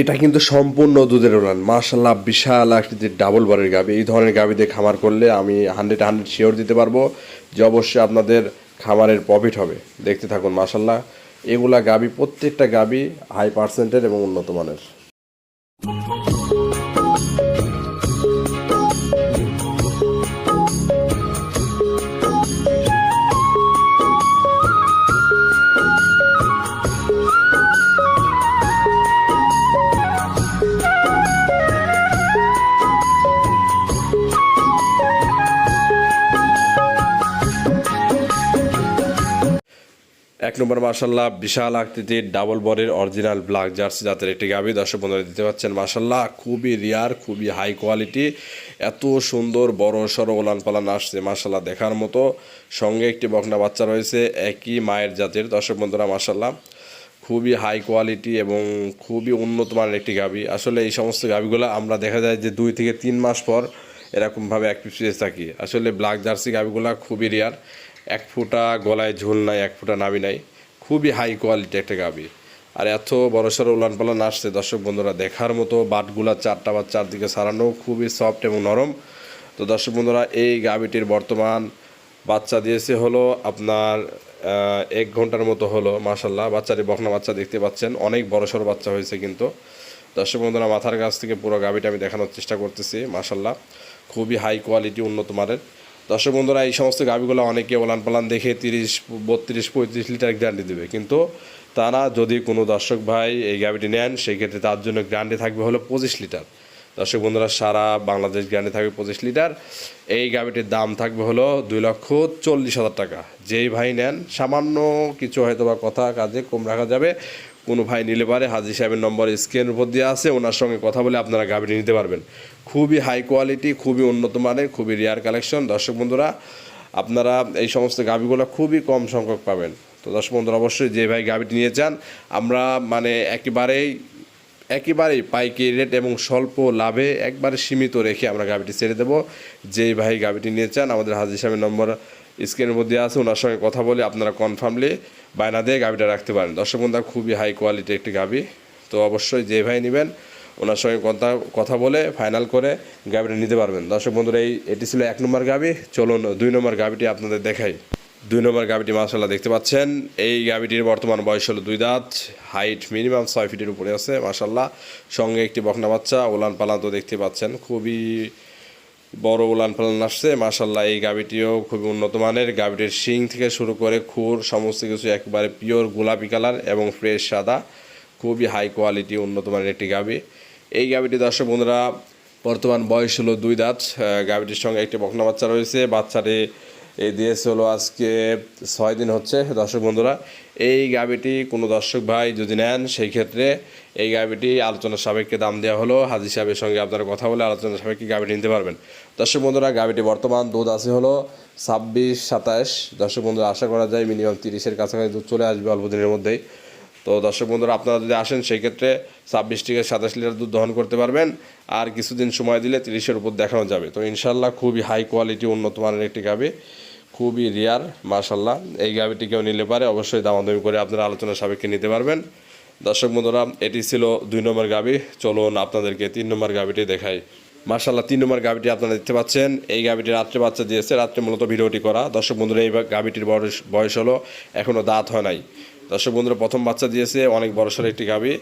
এটা কিন্তু সম্পূর্ণ দুধের উড়ান। মার্শাল্লাহ বিশাল আকৃতির ডাবল বারের গাবি, এই ধরনের গাবি দিয়ে খামার করলে আমি হান্ড্রেড হান্ড্রেড শিওর দিতে পারব যে অবশ্যই আপনাদের খামারের প্রফিট হবে। দেখতে থাকুন মার্শাল্লাহ এগুলা গাবি, প্রত্যেকটা গাবি হাই পার্সেন্টের এবং উন্নত মানের। এক নম্বর মার্শাল্লাহ বিশাল আকৃতির ডাবল বরের অরিজিনাল ব্ল্যাক জার্সি জাতের একটি গাবি দর্শক বন্ধুরা দিতে পাচ্ছেন মার্শাল্লাহ খুবই রিয়ার খুবই হাই কোয়ালিটি এত সুন্দর, বড় সড়ো ওলান পালান আসছে মার্শাল্লাহ দেখার মতো। সঙ্গে একটি বকনা বাচ্চা রয়েছে, একই মায়ের জাতের। দর্শক বন্ধুরা মার্শাল্লাহ খুবই হাই কোয়ালিটি এবং খুবই উন্নত মানের একটি গাবি আসলে এই সমস্ত গাবিগুলো আমরা দেখা যায় যে দুই থেকে তিন মাস পর এরকমভাবে পিস থাকি। আসলে ব্ল্যাক জার্সি গাবিগুলো খুবই রেয়ার এক ফুটা গলায় ঝুল নাই, এক ফুটা নাবি নাই। খুবই হাই কোয়ালিটি একটা গাবি আর এত বড় সড়ো উলান পালান আসছে, দর্শক বন্ধুরা, দেখার মতো বাটগুলা চারটা বা চারদিকে সারানো খুবই সফট এবং নরম। তো দর্শক বন্ধুরা, এই গাবিটির বর্তমান বাচ্চা দিয়েছে হলো আপনার এক ঘণ্টার মতো হলো মাসাল্লাহ বাচ্চাটি বকনা বাচ্চা দেখতে পাচ্ছেন। অনেক বড় সড়ো বাচ্চা হয়েছে কিন্তু। দর্শক বন্ধুরা, মাথার কাছ থেকে পুরো গাবিটা আমি দেখানোর চেষ্টা করতেছি মাসাল্লাহ খুবই হাই কোয়ালিটি উন্নত মানের। দর্শক বন্ধুরা, এই সমস্ত গাবিগুলো অনেকে ওলান পালান দেখে তিরিশ, বত্রিশ, পঁয়ত্রিশ লিটার গ্যারান্টি দেবে। কিন্তু তারা যদি কোনো দর্শক ভাই এই গাবিটি নেন, সেই ক্ষেত্রে তার জন্য গ্যারান্টি থাকবে হলো পঁচিশ লিটার। দর্শক বন্ধুরা, সারা বাংলাদেশ গ্যারান্টি থাকবে পঁচিশ লিটার। এই গাবিটির দাম থাকবে হলো দুই লক্ষ চল্লিশ হাজার টাকা। যেই ভাই নেন, সামান্য কিছু হয়তো বা কথা কাজে কম রাখা যাবে। কোনো ভাই নিলে পারে, হাজি সাহেবের নম্বর স্ক্রিনের উপর দিয়ে আছে, ওনার সঙ্গে কথা বলে আপনারা গাবিটি নিতে পারবেন। খুবই হাই কোয়ালিটি খুবই উন্নত মানের, খুবই রেয়ার কালেকশন দর্শক বন্ধুরা, আপনারা এই সমস্ত গাবিগুলো খুবই কম সংখ্যক পাবেন। তো দর্শক বন্ধুরা, অবশ্যই যে ভাই গাবিটি নিয়ে যান, আমরা মানে একেবারেই একেবারেই পাইকারি রেট এবং স্বল্প লাভে একবারে সীমিত রেখে আমরা গাবিটি ছেড়ে দেবো। যেই ভাই গাবিটি নিয়ে চান, আমাদের হাজির সাহেবের নম্বর স্ক্রিনের মধ্যে আছে, ওনার সঙ্গে কথা বলে আপনারা কনফার্মলি বায়না দিয়ে গাবিটা রাখতে পারেন। দর্শক বন্ধুরা, খুবই হাই কোয়ালিটি একটি গাবি তো অবশ্যই যে ভাই নেবেন, ওনার সঙ্গে কথা কথা বলে ফাইনাল করে গাবিটা নিতে পারবেন। দর্শক বন্ধুরা, এই, এটি ছিল এক নম্বর গাবি চলুন দুই নম্বর গাবিটি আপনাদের দেখাই। দুই নম্বর গাবিটি মাসাল্লাহ দেখতে পাচ্ছেন। এই গাবিটির বর্তমান বয়স হলো দুই দাঁত হাইট মিনিমাম ছয় ফিটের উপরে আছে মাসাল্লাহ সঙ্গে একটি বকনা বাচ্চা ওলান পালান তো দেখতে পাচ্ছেন। খুবই বড় উলান পালান আসছে মাসাল্লাহ এই গাবিটিও খুবই উন্নত মানের। গাবিটির শিং থেকে শুরু করে খুর সমস্ত কিছু একেবারে পিওর গোলাপি কালার এবং ফ্রেশ সাদা। খুবই হাই কোয়ালিটি উন্নত মানের একটি গাবি এই গাবিটি দর্শক বন্ধুরা বর্তমান বয়স হলো দুই দাঁত। আহ, গাবিটির সঙ্গে একটি বকনা বাচ্চা রয়েছে। বাচ্চাটি এই দিয়েছে হলো আজকে ছয় দিন হচ্ছে, দর্শক বন্ধুরা। এই গাবিটি কোনো দর্শক ভাই যদি নেন, সেই ক্ষেত্রে এই গাবিটি আলোচনা সাপেক্ষে দাম দেওয়া হলো। হাজি সাহেবের সঙ্গে আপনারা কথা বলে আলোচনা সাপেক্ষে গাবিটি নিতে পারবেন। দর্শক বন্ধুরা, গাবিটি বর্তমান দুধ আছে হলো ছাব্বিশ, সাতাশ। দর্শক বন্ধুরা, আশা করা যায় মিনিমাম তিরিশের কাছাকাছি দুধ চলে আসবে অল্প দিনের মধ্যেই। তো দর্শক বন্ধুরা, আপনারা যদি আসেন, সেই ক্ষেত্রে ছাব্বিশ থেকে সাতাশ লিটার দুধ দহন করতে পারবেন। আর কিছুদিন সময় দিলে তিরিশের উপর দেখানো যাবে। তো ইনশাল্লাহ খুবই হাই কোয়ালিটি উন্নত মানের একটি গাবি। খুবই রিয়ার মাশাল্লাহ এই গাবিটি কেউ নিলে পারে, অবশ্যই দামাদামি করে আপনারা আলোচনা সাপেক্ষে নিতে পারবেন। দর্শক বন্ধুরা, এটি ছিল দুই নম্বর গাবি চলুন আপনাদেরকে তিন নম্বর গাবিটি দেখাই। মার্শাল্লাহ তিন নম্বর গাবিটি আপনারা দেখতে পাচ্ছেন। এই গাবিটি রাত্রে বাচ্চা দিয়েছে, রাত্রে মূলত ভিডিওটি করা। দর্শক বন্ধুরা, এই গাবিটির বয়স বয়স হলো এখনও দাঁত হয় নাই। দর্শক বন্ধুরা, প্রথম বাচ্চা দিয়েছে, অনেক বড়সড় একটি গাবি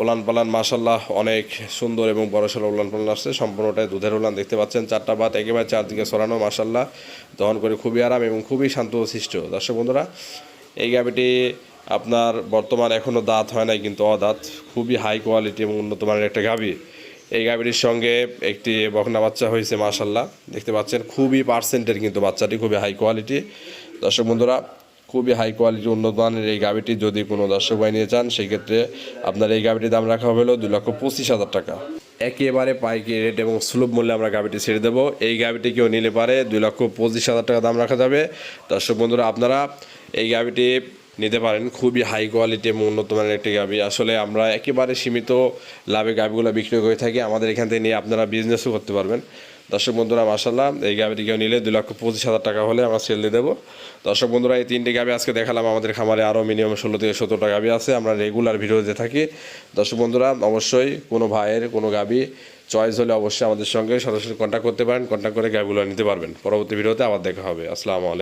ওলান পালান মাশাল্লাহ অনেক সুন্দর এবং বড়সড় উলান পালান আসছে। সম্পূর্ণটাই দুধের উলান, দেখতে পাচ্ছেন, চারটা বাত একেবারে চারদিকে সরানো মাশাল্লাহ দহন করে খুবই আরাম এবং খুবই শান্তশিষ্ট দর্শক বন্ধুরা, এই গাবিটি আপনার বর্তমান এখনও দাঁত হয় নাই, কিন্তু অদাঁত, খুবই হাই কোয়ালিটি এবং উন্নত মানের একটা গাবি এই গাভীটির সঙ্গে একটি বকনা বাচ্চা হয়েছে মাশাল্লাহ দেখতে পাচ্ছেন, খুবই পার্সেন্টের কিন্তু বাচ্চাটি, খুবই হাই কোয়ালিটি। দর্শক বন্ধুরা খুবই হাই কোয়ালিটি উন্নত মানের এই গাভীটি যদি কোনো দর্শক ভাই নিয়ে চান সেই ক্ষেত্রে আপনার এই গাভীটির দাম রাখা হলো দুই লক্ষ পঁচিশ হাজার টাকা। একেবারে পাইকি রেট এবং সুলভ মূল্যে আমরা গাভীটি ছেড়ে দেবো। এই গাভীটি কেউ নিলে পারে দুই লক্ষ পঁচিশ হাজার টাকা দাম রাখা যাবে। দর্শক বন্ধুরা, আপনারা এই গাভীটি নিতে পারেন। খুবই হাই কোয়ালিটি এবং উন্নত মানের একটি গাবি আসলে আমরা একেবারে সীমিত লাভে গাবিগুলো বিক্রি করে থাকি। আমাদের এখান থেকে নিয়ে আপনারা বিজনেসও করতে পারবেন। দর্শক বন্ধুরা মাসাল্লাহ এই গাবিটি কেউ নিলে দু লক্ষ পঁচিশ হাজার টাকা হলে আমরা সেল দিয়ে দেবো। দর্শক বন্ধুরা, এই তিনটি গাবি আজকে দেখালাম। আমাদের খামারে আরও মিনিমাম ষোলো থেকে সতেরোটা গাবি আছে। আমরা রেগুলার ভিডিও দিয়ে থাকি। দর্শক বন্ধুরা, অবশ্যই কোনো ভাইয়ের কোনো গাবি চয়েস হলে অবশ্যই আমাদের সঙ্গে সরাসরি কন্ট্যাক্ট করতে পারেন। কন্ট্যাক্ট করে গাবিগুলো নিতে পারবেন। পরবর্তী ভিডিওতে আবার দেখা হবে। আসসালামু আলাইকুম।